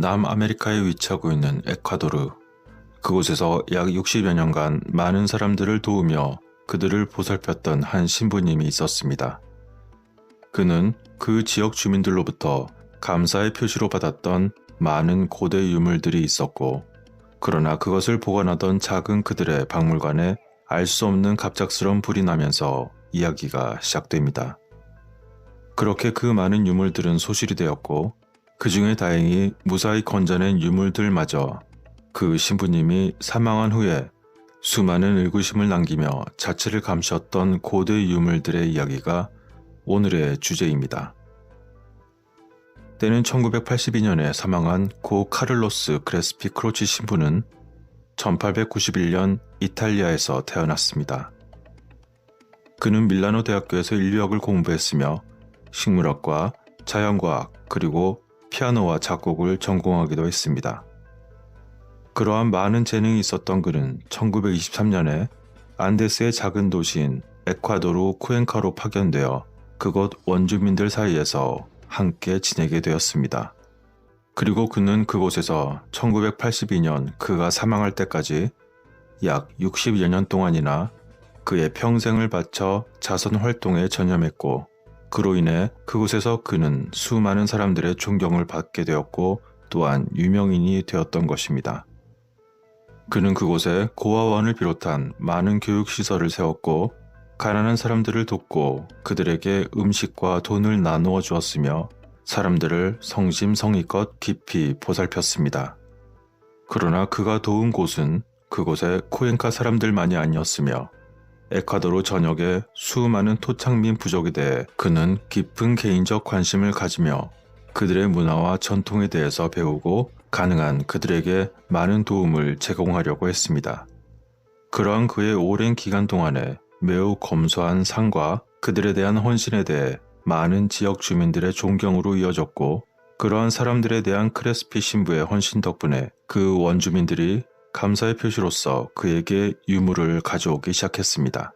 남아메리카에 위치하고 있는 에콰도르. 그곳에서 약 60여 년간 많은 사람들을 도우며 그들을 보살폈던 한 신부님이 있었습니다. 그는 그 지역 주민들로부터 감사의 표시로 받았던 많은 고대 유물들이 있었고, 그러나 그것을 보관하던 작은 그들의 박물관에 알 수 없는 갑작스러운 불이 나면서 이야기가 시작됩니다. 그렇게 그 많은 유물들은 소실이 되었고, 그 중에 다행히 무사히 건져낸 유물들마저 그 신부님이 사망한 후에 수많은 의구심을 남기며 자취를 감추었던 고대 유물들의 이야기가 오늘의 주제입니다. 때는 1982년에 사망한 고 카를로스 그레스피 크로치 신부는 1891년 이탈리아에서 태어났습니다. 그는 밀라노 대학교에서 인류학을 공부했으며 식물학과, 자연과학, 그리고 피아노와 작곡을 전공하기도 했습니다. 그러한 많은 재능이 있었던 그는 1923년에 안데스의 작은 도시인 에콰도르 쿠엔카로 파견되어 그곳 원주민들 사이에서 함께 지내게 되었습니다. 그리고 그는 그곳에서 1982년 그가 사망할 때까지 약 60여 년 동안이나 그의 평생을 바쳐 자선 활동에 전념했고 그로 인해 그곳에서 그는 수많은 사람들의 존경을 받게 되었고 또한 유명인이 되었던 것입니다. 그는 그곳에 고아원을 비롯한 많은 교육시설을 세웠고 가난한 사람들을 돕고 그들에게 음식과 돈을 나누어 주었으며 사람들을 성심성의껏 깊이 보살폈습니다. 그러나 그가 도운 곳은 그곳의 쿠엔카 사람들만이 아니었으며 에콰도르 전역의 수많은 토착민 부족에 대해 그는 깊은 개인적 관심을 가지며 그들의 문화와 전통에 대해서 배우고 가능한 그들에게 많은 도움을 제공하려고 했습니다. 그러한 그의 오랜 기간 동안에 매우 검소한 상과 그들에 대한 헌신에 대해 많은 지역 주민들의 존경으로 이어졌고 그러한 사람들에 대한 크레스피 신부의 헌신 덕분에 그 원주민들이 감사의 표시로서 그에게 유물을 가져오기 시작했습니다.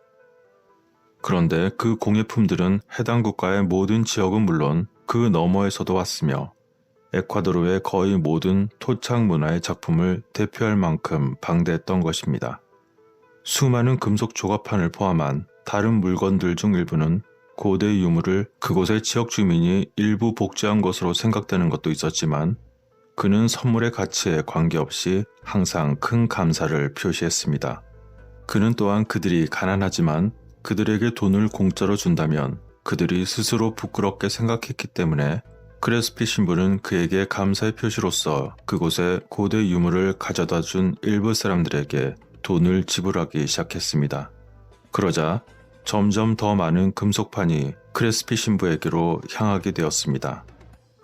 그런데 그 공예품들은 해당 국가의 모든 지역은 물론 그 너머에서도 왔으며 에콰도르의 거의 모든 토착 문화의 작품을 대표할 만큼 방대했던 것입니다. 수많은 금속 조각판을 포함한 다른 물건들 중 일부는 고대 유물을 그곳의 지역 주민이 일부 복제한 것으로 생각되는 것도 있었지만 그는 선물의 가치에 관계없이 항상 큰 감사를 표시했습니다. 그는 또한 그들이 가난하지만 그들에게 돈을 공짜로 준다면 그들이 스스로 부끄럽게 생각했기 때문에 크레스피 신부는 그에게 감사의 표시로서 그곳에 고대 유물을 가져다 준 일부 사람들에게 돈을 지불하기 시작했습니다. 그러자 점점 더 많은 금속판이 크레스피 신부에게로 향하게 되었습니다.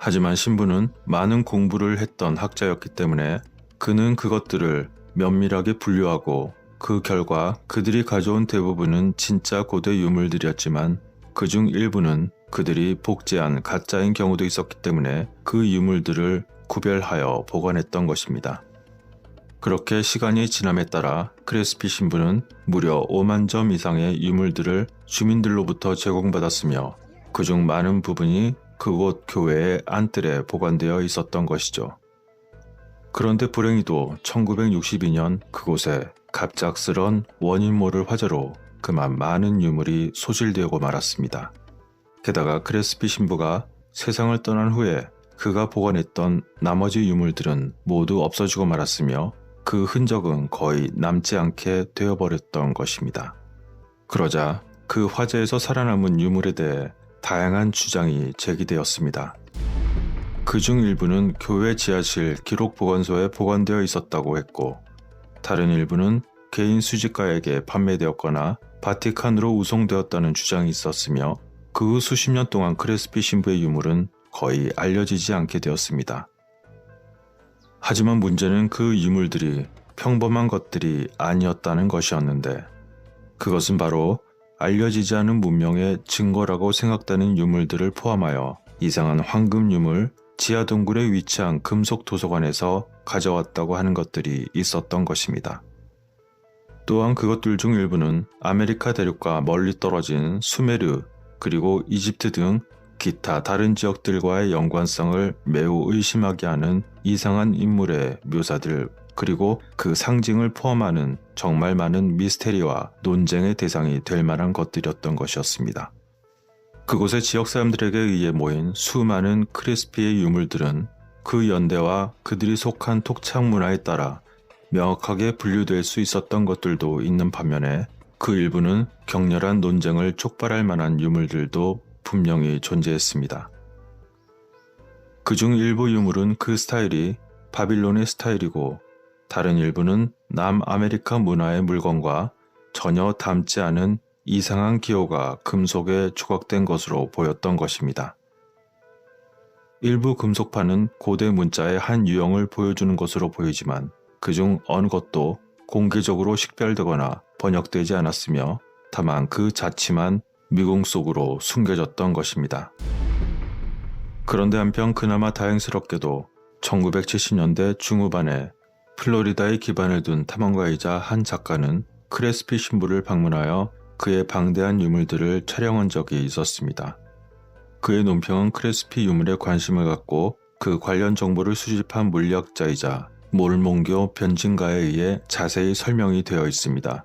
하지만 신부는 많은 공부를 했던 학자였기 때문에 그는 그것들을 면밀하게 분류하고 그 결과 그들이 가져온 대부분은 진짜 고대 유물들이었지만 그중 일부는 그들이 복제한 가짜인 경우도 있었기 때문에 그 유물들을 구별하여 보관했던 것입니다. 그렇게 시간이 지남에 따라 크레스피 신부는 무려 5만 점 이상의 유물들을 주민들로부터 제공받았으며 그중 많은 부분이 그곳 교회의 안뜰에 보관되어 있었던 것이죠. 그런데 불행히도 1962년 그곳에 갑작스런 원인 모를 화재로 그만 많은 유물이 소실되고 말았습니다. 게다가 크레스피 신부가 세상을 떠난 후에 그가 보관했던 나머지 유물들은 모두 없어지고 말았으며 그 흔적은 거의 남지 않게 되어버렸던 것입니다. 그러자 그 화재에서 살아남은 유물에 대해 다양한 주장이 제기되었습니다. 그 중 일부는 교회 지하실 기록 보관소에 보관되어 있었다고 했고, 다른 일부는 개인 수집가에게 판매되었거나 바티칸으로 우송되었다는 주장이 있었으며, 그 후 수십 년 동안 크레스피 신부의 유물은 거의 알려지지 않게 되었습니다. 하지만 문제는 그 유물들이 평범한 것들이 아니었다는 것이었는데, 그것은 바로 알려지지 않은 문명의 증거라고 생각되는 유물들을 포함하여 이상한 황금 유물, 지하 동굴에 위치한 금속 도서관에서 가져왔다고 하는 것들이 있었던 것입니다. 또한 그것들 중 일부는 아메리카 대륙과 멀리 떨어진 수메르 그리고 이집트 등 기타 다른 지역들과의 연관성을 매우 의심하게 하는 이상한 인물의 묘사들 그리고 그 상징을 포함하는 정말 많은 미스테리와 논쟁의 대상이 될 만한 것들이었던 것이었습니다. 그곳의 지역 사람들에게 의해 모인 수많은 크리스피의 유물들은 그 연대와 그들이 속한 톡착 문화에 따라 명확하게 분류될 수 있었던 것들도 있는 반면에 그 일부는 격렬한 논쟁을 촉발할 만한 유물들도 분명히 존재했습니다. 그중 일부 유물은 그 스타일이 바빌론의 스타일이고 다른 일부는 남아메리카 문화의 물건과 전혀 닮지 않은 이상한 기호가 금속에 조각된 것으로 보였던 것입니다. 일부 금속판은 고대 문자의 한 유형을 보여주는 것으로 보이지만 그중 어느 것도 공개적으로 식별되거나 번역되지 않았으며 다만 그 자취만 미궁 속으로 숨겨졌던 것입니다. 그런데 한편 그나마 다행스럽게도 1970년대 중후반에 플로리다에 기반을 둔 탐험가이자 한 작가는 크레스피 신부를 방문하여 그의 방대한 유물들을 촬영한 적이 있었습니다. 그의 논평은 크레스피 유물에 관심을 갖고 그 관련 정보를 수집한 물리학자이자 몰몬교 변진가에 의해 자세히 설명이 되어 있습니다.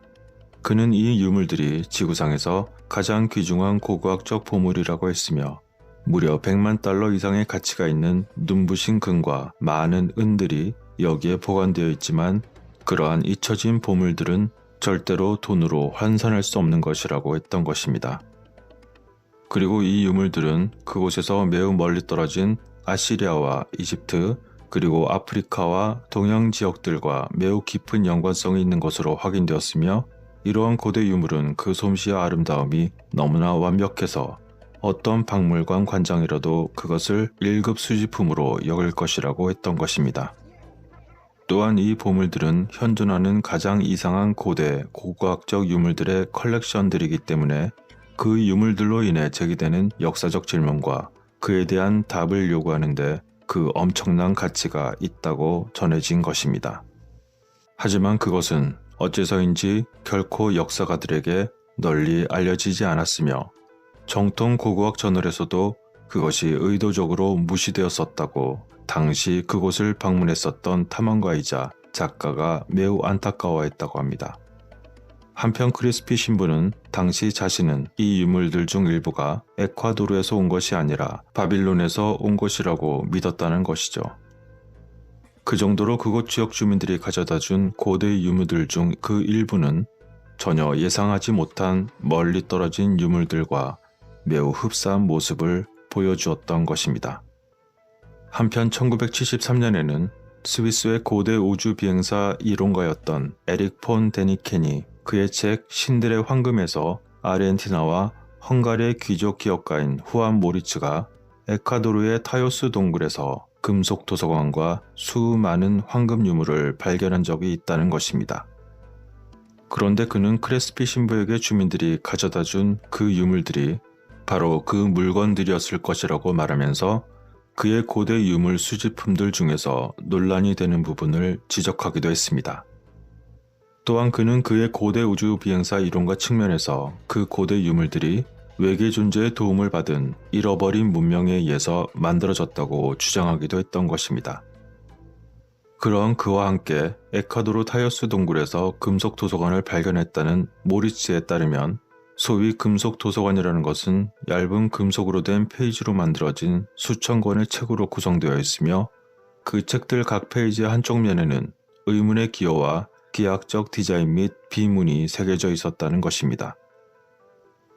그는 이 유물들이 지구상에서 가장 귀중한 고고학적 보물이라고 했으며 무려 100만 달러 이상의 가치가 있는 눈부신 금과 많은 은들이 여기에 보관되어 있지만 그러한 잊혀진 보물들은 절대로 돈으로 환산할 수 없는 것이라고 했던 것입니다. 그리고 이 유물들은 그곳에서 매우 멀리 떨어진 아시리아와 이집트 그리고 아프리카와 동양 지역들과 매우 깊은 연관성이 있는 것으로 확인되었으며 이러한 고대 유물은 그 솜씨와 아름다움이 너무나 완벽해서 어떤 박물관 관장이라도 그것을 1급 수집품으로 여길 것이라고 했던 것입니다. 또한 이 보물들은 현존하는 가장 이상한 고대 고고학적 유물들의 컬렉션들이기 때문에 그 유물들로 인해 제기되는 역사적 질문과 그에 대한 답을 요구하는데 그 엄청난 가치가 있다고 전해진 것입니다. 하지만 그것은 어째서인지 결코 역사가들에게 널리 알려지지 않았으며 정통 고고학 저널에서도 그것이 의도적으로 무시되었었다고 당시 그곳을 방문했었던 탐험가이자 작가가 매우 안타까워했다고 합니다. 한편 크리스피 신부는 당시 자신은 이 유물들 중 일부가 에콰도르에서 온 것이 아니라 바빌론에서 온 것이라고 믿었다는 것이죠. 그 정도로 그곳 지역 주민들이 가져다 준 고대 유물들 중 그 일부는 전혀 예상하지 못한 멀리 떨어진 유물들과 매우 흡사한 모습을 보여주었던 것입니다. 한편 1973년에는 스위스의 고대 우주 비행사 이론가였던 에릭 폰 데니켄이 그의 책 신들의 황금에서 아르헨티나와 헝가리의 귀족 기업가인 후안 모리츠가 에콰도르의 타요스 동굴에서 금속 도서관과 수많은 황금 유물을 발견한 적이 있다는 것입니다. 그런데 그는 크레스피 신부에게 주민들이 가져다 준 그 유물들이 바로 그 물건들이었을 것이라고 말하면서 그의 고대 유물 수집품들 중에서 논란이 되는 부분을 지적하기도 했습니다. 또한 그는 그의 고대 우주 비행사 이론과 측면에서 그 고대 유물들이 외계 존재의 도움을 받은 잃어버린 문명에 의해서 만들어졌다고 주장하기도 했던 것입니다. 그런 그와 함께 에콰도르 타이어스 동굴에서 금속 도서관을 발견했다는 모리츠에 따르면 소위 금속 도서관이라는 것은 얇은 금속으로 된 페이지로 만들어진 수천 권의 책으로 구성되어 있으며 그 책들 각 페이지의 한쪽 면에는 의문의 기호와 기하학적 디자인 및 비문이 새겨져 있었다는 것입니다.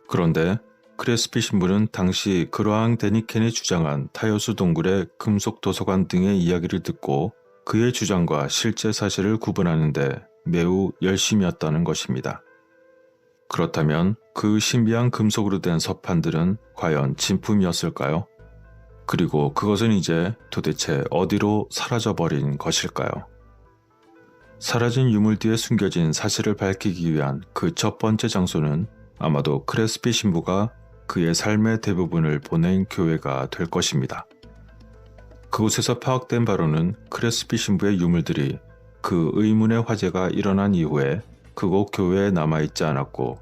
그런데 크레스피 신부는 당시 그러한 데니켄이 주장한 타요스 동굴의 금속 도서관 등의 이야기를 듣고 그의 주장과 실제 사실을 구분하는데 매우 열심이었다는 것입니다. 그렇다면 그 신비한 금속으로 된 서판들은 과연 진품이었을까요? 그리고 그것은 이제 도대체 어디로 사라져버린 것일까요? 사라진 유물 뒤에 숨겨진 사실을 밝히기 위한 그 첫 번째 장소는 아마도 크레스피 신부가 그의 삶의 대부분을 보낸 교회가 될 것입니다. 그곳에서 파악된 바로는 크레스피 신부의 유물들이 그 의문의 화재가 일어난 이후에 그곳 교회에 남아있지 않았고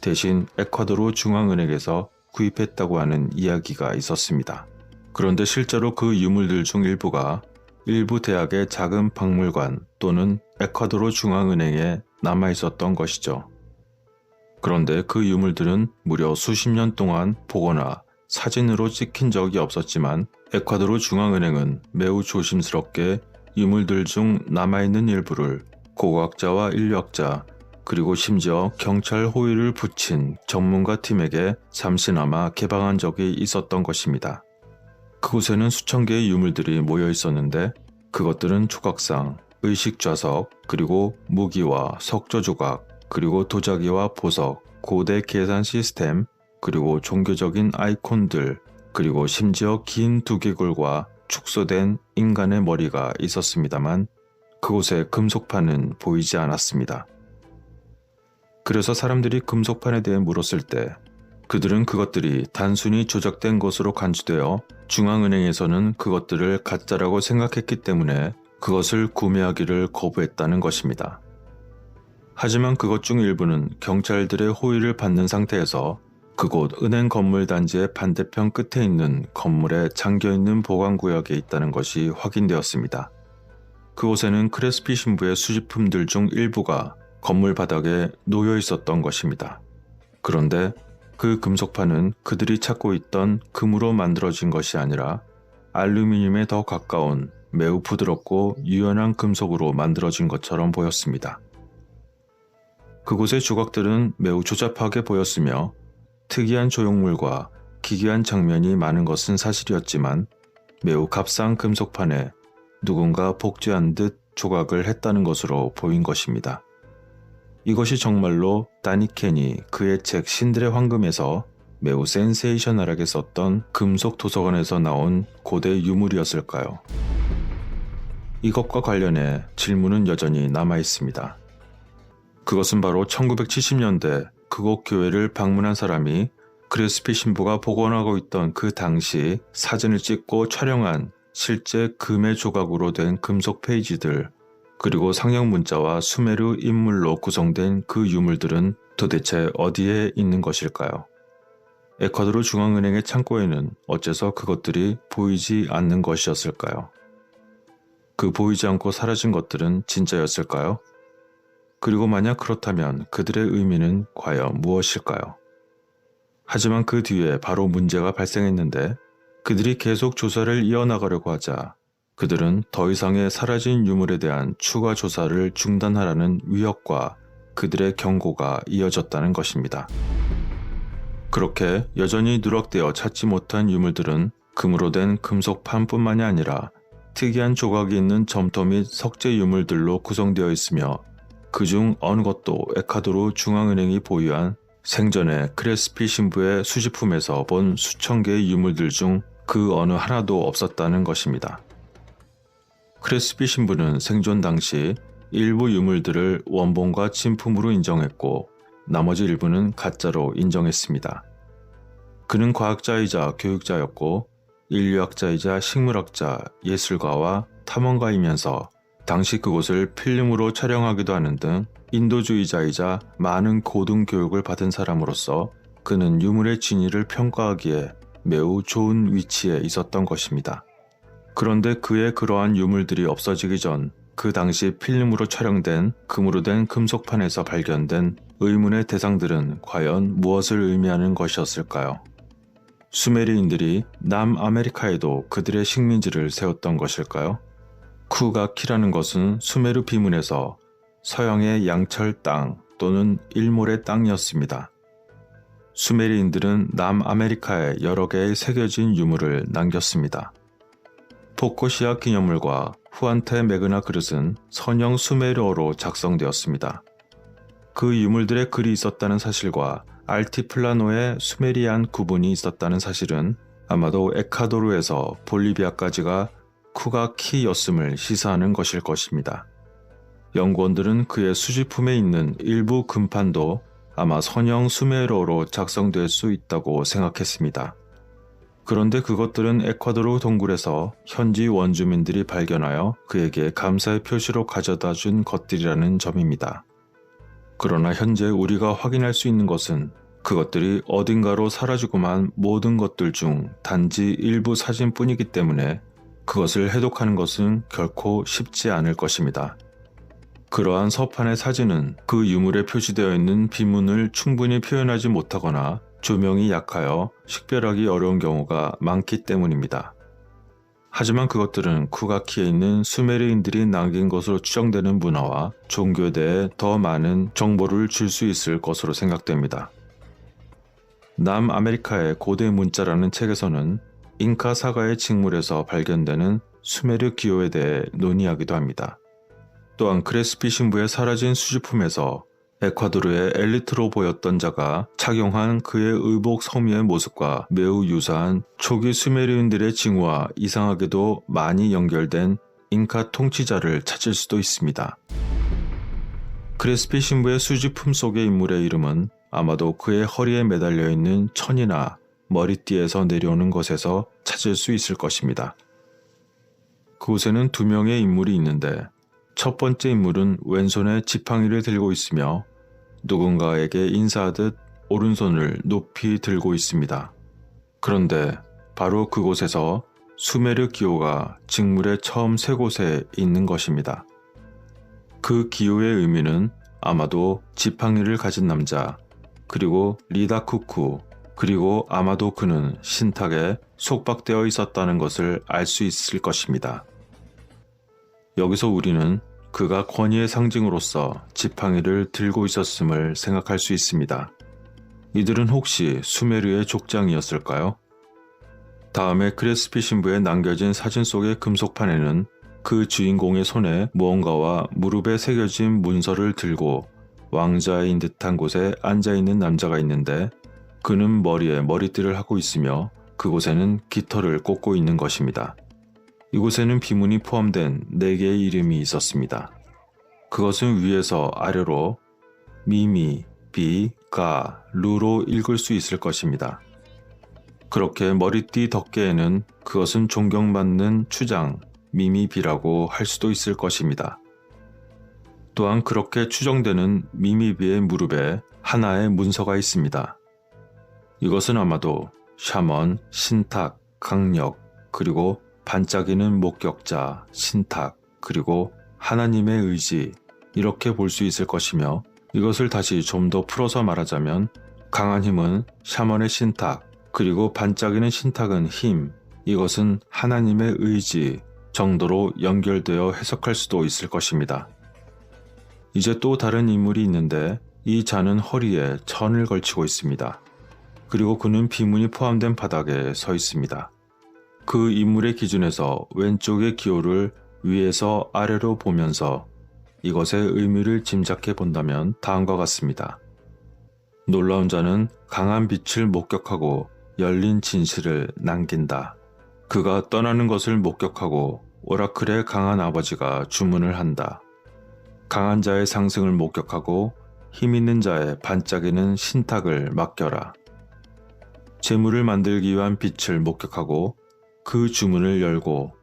대신 에콰도르 중앙은행에서 구입했다고 하는 이야기가 있었습니다. 그런데 실제로 그 유물들 중 일부가 일부 대학의 작은 박물관 또는 에콰도르 중앙은행에 남아 있었던 것이죠. 그런데 그 유물들은 무려 수십 년 동안 보거나 사진으로 찍힌 적이 없었지만 에콰도르 중앙은행은 매우 조심스럽게 유물들 중 남아있는 일부를 고고학자와 인류학자 그리고 심지어 경찰 호의를 붙인 전문가 팀에게 잠시나마 개방한 적이 있었던 것입니다. 그곳에는 수천 개의 유물들이 모여 있었는데 그것들은 조각상, 의식 좌석, 그리고 무기와 석조 조각, 그리고 도자기와 보석, 고대 계산 시스템, 그리고 종교적인 아이콘들, 그리고 심지어 긴 두개골과 축소된 인간의 머리가 있었습니다만 그곳에 금속판은 보이지 않았습니다. 그래서 사람들이 금속판에 대해 물었을 때 그들은 그것들이 단순히 조작된 것으로 간주되어 중앙은행에서는 그것들을 가짜라고 생각했기 때문에 그것을 구매하기를 거부했다는 것입니다. 하지만 그것 중 일부는 경찰들의 호의를 받는 상태에서 그곳 은행 건물 단지의 반대편 끝에 있는 건물에 잠겨 있는 보관 구역에 있다는 것이 확인되었습니다. 그곳에는 크레스피 신부의 수집품들 중 일부가 건물 바닥에 놓여 있었던 것입니다. 그런데 그 금속판은 그들이 찾고 있던 금으로 만들어진 것이 아니라 알루미늄에 더 가까운 매우 부드럽고 유연한 금속으로 만들어진 것처럼 보였습니다. 그곳의 조각들은 매우 조잡하게 보였으며 특이한 조형물과 기괴한 장면이 많은 것은 사실이었지만 매우 값싼 금속판에 누군가 복제한 듯 조각을 했다는 것으로 보인 것입니다. 이것이 정말로 다니켄이 그의 책 신들의 황금에서 매우 센세이셔널하게 썼던 금속 도서관에서 나온 고대 유물이었을까요? 이것과 관련해 질문은 여전히 남아 있습니다. 그것은 바로 1970년대 그곳 교회를 방문한 사람이 크리스피 신부가 복원하고 있던 그 당시 사진을 찍고 촬영한 실제 금의 조각으로 된 금속 페이지들 그리고 상형 문자와 수메르 인물로 구성된 그 유물들은 도대체 어디에 있는 것일까요? 에콰도르 중앙은행의 창고에는 어째서 그것들이 보이지 않는 것이었을까요? 그 보이지 않고 사라진 것들은 진짜였을까요? 그리고 만약 그렇다면 그들의 의미는 과연 무엇일까요? 하지만 그 뒤에 바로 문제가 발생했는데 그들이 계속 조사를 이어나가려고 하자 그들은 더 이상의 사라진 유물에 대한 추가 조사를 중단하라는 위협과 그들의 경고가 이어졌다는 것입니다. 그렇게 여전히 누락되어 찾지 못한 유물들은 금으로 된 금속판뿐만이 아니라 특이한 조각이 있는 점토 및 석재 유물들로 구성되어 있으며 그중 어느 것도 에콰도르 중앙은행이 보유한 생전에 크레스피 신부의 수집품에서 본 수천 개의 유물들 중 그 어느 하나도 없었다는 것입니다. 크레스피 신부는 생존 당시 일부 유물들을 원본과 진품으로 인정했고 나머지 일부는 가짜로 인정했습니다. 그는 과학자이자 교육자였고 인류학자이자 식물학자, 예술가와 탐험가이면서 당시 그곳을 필름으로 촬영하기도 하는 등 인도주의자이자 많은 고등 교육을 받은 사람으로서 그는 유물의 진위를 평가하기에 매우 좋은 위치에 있었던 것입니다. 그런데 그의 그러한 유물들이 없어지기 전 그 당시 필름으로 촬영된 금으로 된 금속판에서 발견된 의문의 대상들은 과연 무엇을 의미하는 것이었을까요? 수메리인들이 남아메리카에도 그들의 식민지를 세웠던 것일까요? 쿠가 키라는 것은 수메르 비문에서 서양의 양철 땅 또는 일몰의 땅이었습니다. 수메리인들은 남아메리카에 여러 개의 새겨진 유물을 남겼습니다. 포코시아 기념물과 후안테 메그나 그릇은 선형 수메르어로 작성되었습니다. 그 유물들의 글이 있었다는 사실과 알티플라노의 수메리안 구분이 있었다는 사실은 아마도 에카도르에서 볼리비아까지가 쿠가키였음을 시사하는 것일 것입니다. 연구원들은 그의 수집품에 있는 일부 금판도 아마 선형 수메르어로 작성될 수 있다고 생각했습니다. 그런데 그것들은 에콰도르 동굴에서 현지 원주민들이 발견하여 그에게 감사의 표시로 가져다 준 것들이라는 점입니다. 그러나 현재 우리가 확인할 수 있는 것은 그것들이 어딘가로 사라지고만 모든 것들 중 단지 일부 사진뿐이기 때문에 그것을 해독하는 것은 결코 쉽지 않을 것입니다. 그러한 서판의 사진은 그 유물에 표시되어 있는 비문을 충분히 표현하지 못하거나 조명이 약하여 식별하기 어려운 경우가 많기 때문입니다. 하지만 그것들은 쿠가키에 있는 수메르인들이 남긴 것으로 추정되는 문화와 종교에 대해 더 많은 정보를 줄 수 있을 것으로 생각됩니다. 남아메리카의 고대 문자라는 책에서는 잉카 사가의 직물에서 발견되는 수메르 기호에 대해 논의하기도 합니다. 또한 크레스피 신부의 사라진 수집품에서 에콰도르의 엘리트로 보였던 자가 착용한 그의 의복 섬유의 모습과 매우 유사한 초기 수메르인들의 징후와 이상하게도 많이 연결된 잉카 통치자를 찾을 수도 있습니다. 크레스피 신부의 수집품 속의 인물의 이름은 아마도 그의 허리에 매달려 있는 천이나 머리띠에서 내려오는 것에서 찾을 수 있을 것입니다. 그곳에는 두 명의 인물이 있는데 첫 번째 인물은 왼손에 지팡이를 들고 있으며 누군가에게 인사하듯 오른손을 높이 들고 있습니다. 그런데 바로 그곳에서 수메르 기호가 직물의 처음 세 곳에 있는 것입니다. 그 기호의 의미는 아마도 지팡이를 가진 남자, 그리고 리다쿠쿠, 그리고 아마도 그는 신탁에 속박되어 있었다는 것을 알 수 있을 것입니다. 여기서 우리는 그가 권위의 상징으로서 지팡이를 들고 있었음을 생각할 수 있습니다. 이들은 혹시 수메르의 족장이었을까요? 다음에 크레스피 신부에 남겨진 사진 속의 금속판에는 그 주인공의 손에 무언가와 무릎에 새겨진 문서를 들고 왕자인 듯한 곳에 앉아 있는 남자가 있는데 그는 머리에 머리띠를 하고 있으며 그곳에는 깃털을 꽂고 있는 것입니다. 이곳에는 비문이 포함된 4개의 이름이 있었습니다. 그것은 위에서 아래로 미미, 비, 가, 루로 읽을 수 있을 것입니다. 그렇게 머리띠 덮개에는 그것은 존경받는 추장, 미미비라고 할 수도 있을 것입니다. 또한 그렇게 추정되는 미미비의 무릎에 하나의 문서가 있습니다. 이것은 아마도 샤먼, 신탁, 강력, 그리고 반짝이는 목격자, 신탁, 그리고 하나님의 의지, 이렇게 볼 수 있을 것이며 이것을 다시 좀 더 풀어서 말하자면 강한 힘은 샤먼의 신탁, 그리고 반짝이는 신탁은 힘, 이것은 하나님의 의지 정도로 연결되어 해석할 수도 있을 것입니다. 이제 또 다른 인물이 있는데 이 자는 허리에 천을 걸치고 있습니다. 그리고 그는 비문이 포함된 바닥에 서 있습니다. 그 인물의 기준에서 왼쪽의 기호를 위에서 아래로 보면서 이것의 의미를 짐작해 본다면 다음과 같습니다. 놀라운 자는 강한 빛을 목격하고 열린 진실을 남긴다. 그가 떠나는 것을 목격하고 오라클의 강한 아버지가 주문을 한다. 강한 자의 상승을 목격하고 힘 있는 자의 반짝이는 신탁을 맡겨라. 재물을 만들기 위한 빛을 목격하고 그 주문을 열고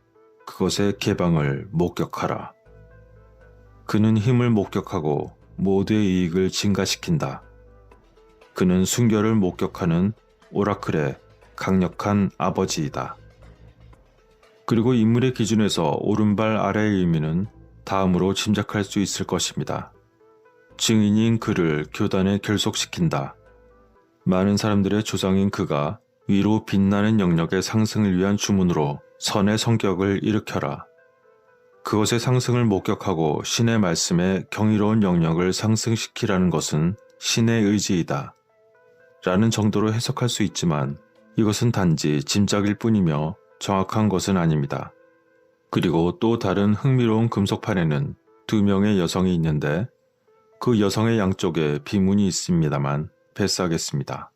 그것의 개방을 목격하라. 그는 힘을 목격하고 모두의 이익을 증가시킨다. 그는 순결을 목격하는 오라클의 강력한 아버지이다. 그리고 인물의 기준에서 오른발 아래의 의미는 다음으로 짐작할 수 있을 것입니다. 증인인 그를 교단에 결속시킨다. 많은 사람들의 조상인 그가 위로 빛나는 영역의 상승을 위한 주문으로 선의 성격을 일으켜라. 그것의 상승을 목격하고 신의 말씀에 경이로운 영역을 상승시키라는 것은 신의 의지이다. 라는 정도로 해석할 수 있지만 이것은 단지 짐작일 뿐이며 정확한 것은 아닙니다. 그리고 또 다른 흥미로운 금속판에는 두 명의 여성이 있는데 그 여성의 양쪽에 비문이 있습니다만 패스하겠습니다.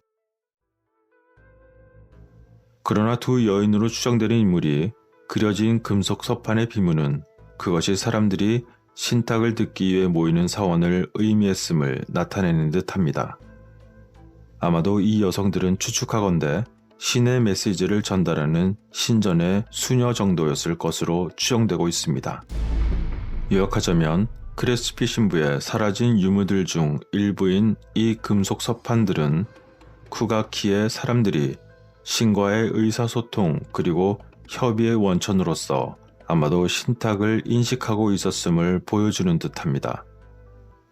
그러나 두 여인으로 추정되는 인물이 그려진 금속 서판의 비문은 그것이 사람들이 신탁을 듣기 위해 모이는 사원을 의미했음을 나타내는 듯 합니다. 아마도 이 여성들은 추측하건대 신의 메시지를 전달하는 신전의 수녀 정도였을 것으로 추정되고 있습니다. 요약하자면 크레스피 신부의 사라진 유물들 중 일부인 이 금속 서판들은 쿠가키의 사람들이 신과의 의사소통 그리고 협의의 원천으로서 아마도 신탁을 인식하고 있었음을 보여주는 듯합니다.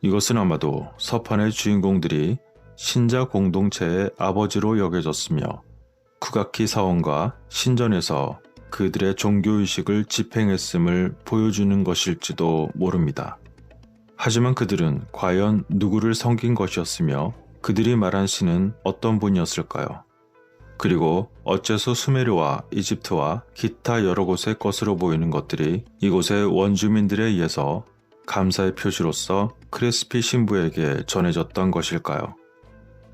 이것은 아마도 서판의 주인공들이 신자 공동체의 아버지로 여겨졌으며 쿠가키 사원과 신전에서 그들의 종교의식을 집행했음을 보여주는 것일지도 모릅니다. 하지만 그들은 과연 누구를 섬긴 것이었으며 그들이 말한 신은 어떤 분이었을까요? 그리고 어째서 수메르와 이집트와 기타 여러 곳의 것으로 보이는 것들이 이곳의 원주민들에 의해서 감사의 표시로서 크레스피 신부에게 전해졌던 것일까요?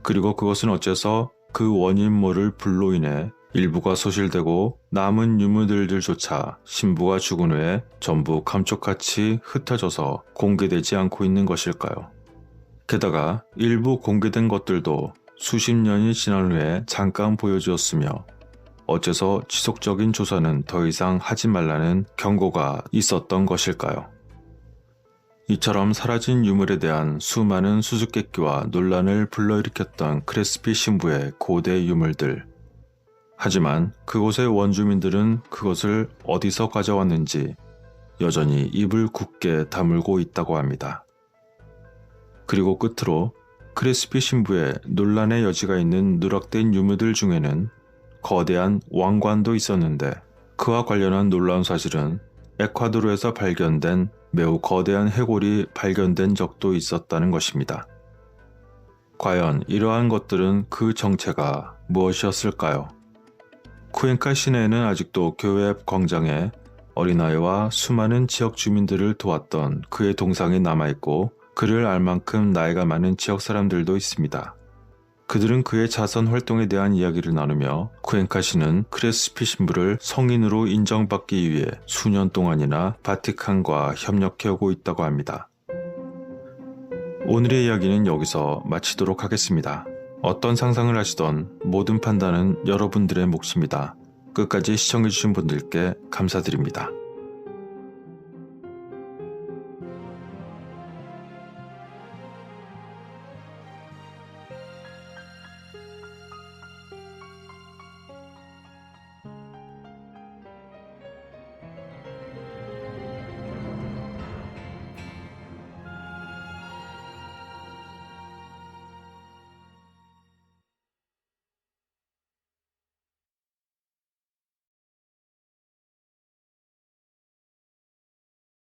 그리고 그것은 어째서 그 원인 모를 불로 인해 일부가 소실되고 남은 유물들조차 신부가 죽은 후에 전부 감쪽같이 흩어져서 공개되지 않고 있는 것일까요? 게다가 일부 공개된 것들도 수십 년이 지난 후에 잠깐 보여주었으며 어째서 지속적인 조사는 더 이상 하지 말라는 경고가 있었던 것일까요? 이처럼 사라진 유물에 대한 수많은 수수께끼와 논란을 불러일으켰던 크레스피 신부의 고대 유물들. 하지만 그곳의 원주민들은 그것을 어디서 가져왔는지 여전히 입을 굳게 다물고 있다고 합니다. 그리고 끝으로 크레스피 신부의 논란의 여지가 있는 누락된 유물들 중에는 거대한 왕관도 있었는데 그와 관련한 놀라운 사실은 에콰도르에서 발견된 매우 거대한 해골이 발견된 적도 있었다는 것입니다. 과연 이러한 것들은 그 정체가 무엇이었을까요? 쿠엔카 시내에는 아직도 교회 앞 광장에 어린아이와 수많은 지역 주민들을 도왔던 그의 동상이 남아있고 그를 알 만큼 나이가 많은 지역 사람들도 있습니다. 그들은 그의 자선 활동에 대한 이야기를 나누며 쿠엔카 씨는 크레스피 신부를 성인으로 인정받기 위해 수년 동안이나 바티칸과 협력해오고 있다고 합니다. 오늘의 이야기는 여기서 마치도록 하겠습니다. 어떤 상상을 하시던 모든 판단은 여러분들의 몫입니다. 끝까지 시청해주신 분들께 감사드립니다.